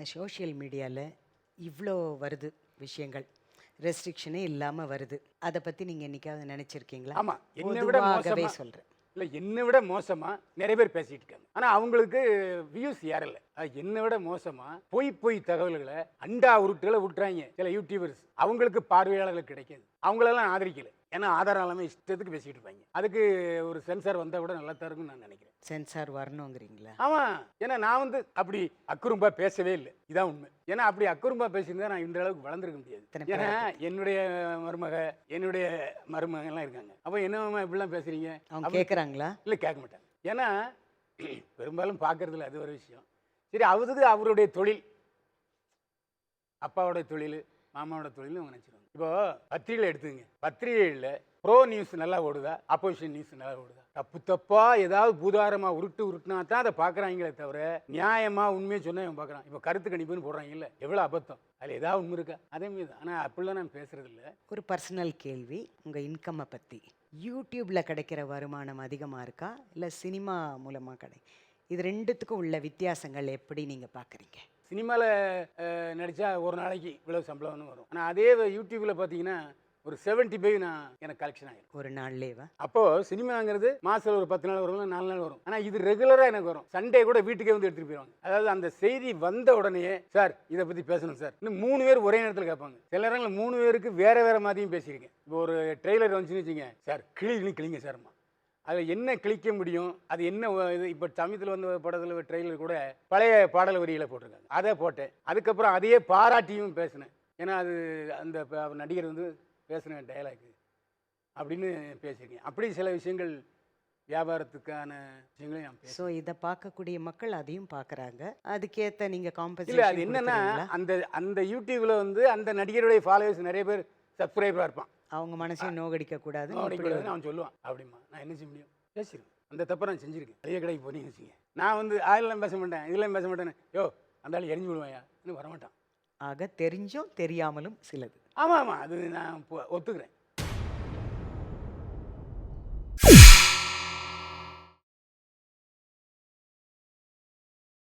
இந்த சோஷியல் மீடியாவில் இவ்வளோ வருது விஷயங்கள். ரெஸ்ட்ரிக்ஷனே இல்லாமல் வருது. அதை பற்றி நீங்கள் என்னைக்காவது நினச்சிருக்கீங்களா? ஆமா. என்னை விட பொதுவாகவே மோசமா சொல்கிறேன் இல்ல என்னை விட மோசமா நிறைய பேர் பேசிட்டு இருக்காங்க. ஆனா அவங்களுக்கு வியூஸ் ஏறல அது என்னை விட மோசமா பொய் பொய் தகவல்களை அண்டா உருட்டுகளை விட்டுறாங்க சில யூடியூபர்ஸ் அவங்களுக்கு பார்வையாளர்கள் கிடைக்காது. அவங்களெல்லாம் ஆதரிக்கல. ஏன்னா ஆதாரம் இல்லாமல் இஷ்டத்துக்கு பேசிட்டு இருப்பாங்க. அதுக்கு ஒரு சென்சார் வந்தால் கூட நல்லா தான் இருக்கும்னு நான் நினைக்கிறேன். சென்சார் வரணுங்கிறீங்களா? ஆமா. ஏன்னா நான் வந்து அப்படி அக்குறும்பா பேசவே இல்லை. இதான் உண்மை. ஏன்னா அப்படி அக்குறும்பா பேசியிருந்தா நான் இந்த அளவுக்கு வளர்ந்துருக்க முடியாது. ஏன்னா என்னுடைய மருமக என்னுடைய மருமகன் எல்லாம் இருக்காங்க. அப்போ என்னம்மா இப்படிலாம் பேசுறீங்க? அவங்க கேட்குறாங்களா இல்லை கேட்க மாட்டாங்க. ஏன்னா பெரும்பாலும் பார்க்கறதில்ல அது ஒரு விஷயம். சரி அவருக்கு அவருடைய தொழில் அப்பாவோட தொழில் மாமாவோட தொழில் அவங்க நினச்சிருவாங்க. இப்போ பத்திரிகையில் எடுத்துங்க பத்திரிகையில் ப்ரோ நியூஸ் நல்லா ஓடுதா? அப்போசிஷன் நியூஸ் நல்லா ஓடுதா? தப்பு தப்பா ஏதாவது பூதாரமா உருட்டு உருட்டுனா தான் அதை பார்க்குறாங்களே தவிர நியாயமாக உண்மையை சொன்னா இவன் பார்க்குறான். இப்போ கருத்து கணிப்புன்னு போடுறாங்கல்ல எவ்வளோ அபத்தம்? அதில் ஏதாவது உண்மை இருக்கா? அதே மாதிரி தான் ஆனால் அப்படிலாம் நான் பேசுறது இல்ல ஒரு பர்சனல் கேள்வி உங்கள் இன்கம்மை பற்றி யூடியூப்பில் கிடைக்கிற வருமானம் அதிகமாக இருக்கா? இல்லை சினிமா மூலமாக கிடை இது ரெண்டுத்துக்கும் உள்ள வித்தியாசங்கள் எப்படி நீங்கள் பார்க்குறீங்க? சினிமாவில் நடித்தா ஒரு நாளைக்கு இவ்வளோ சம்பளம்னு வரும். ஆனால் அதே யூடியூப்பில் பார்த்தீங்கன்னா ஒரு 75 ஃபைவ் நான் எனக்கு கலெக்ஷன் ஆகிடும் ஒரு நாள்லேவா அப்போது சினிமாங்கிறது மாதத்தில் ஒரு பத்து நாள் வரும் நாலு நாள் வரும். ஆனால் இது ரெகுலராக எனக்கு வரும். சண்டே கூட வீட்டுக்கே வந்து எடுத்துகிட்டு போயிடுவாங்க அதாவது அந்த செய்தி வந்த உடனே சார் இதை பற்றி பேசணும் சார். இன்னும் மூணு பேர் ஒரே நேரத்தில் கேட்பாங்க. சில நேரங்களில் மூணு பேருக்கு வேற வேற மாதிரியும் பேசியிருக்கேன். இப்போ ஒரு ட்ரெய்லர் வந்துச்சுன்னு வச்சுங்க சார் கிளி கிளிங்க சார்மா அதில் என்ன கிழிக்க முடியும்? அது என்ன இது இப்போ சமயத்தில் வந்த படத்தில் ட்ரெய்லர் கூட பழைய பாடல் வரிகளை போட்டிருக்காங்க. அதை போட்டேன். அதுக்கப்புறம் அதையே பாராட்டியும் பேசினேன். ஏன்னா அது அந்த நடிகர் வந்து பேசின டயலாக் அப்படின்னு பேசியிருக்கேன். அப்படி சில விஷயங்கள் வியாபாரத்துக்கான விஷயங்களையும் ஸோ இதை பார்க்கக்கூடிய மக்கள் அதையும் பார்க்குறாங்க. அதுக்கேற்ற நீங்கள் இல்லை அது காம்பன்சேஷன் என்னன்னா அந்த அந்த யூடியூப்ல வந்து அந்த நடிகருடைய ஃபாலோவர்ஸ் நிறைய பேர் சப்ஸ்கிரைபராக இருப்பான். அவங்க மனசையும் நோகடிக்க கூடாது அவனுக்கு அவன் சொல்லுவான். அப்படிமா நான் என்ன செய்ய முடியும்? பேசிடுவேன் அந்த தப்பை நான் செஞ்சிருக்கேன். அதே கடைக்கு போனீங்கன்னு வச்சுங்க நான் வந்து அதெல்லாம் பேச மாட்டேன் இதெல்லாம் பேச மாட்டேன்னு. யோ அந்த ஆள் எரிஞ்சு விடுவாயா? இன்னும் வரமாட்டான். ஆக தெரிஞ்சும் தெரியாமலும் சிலது. ஆமாம் ஆமாம் அது நான் ஒத்துக்கிறேன்.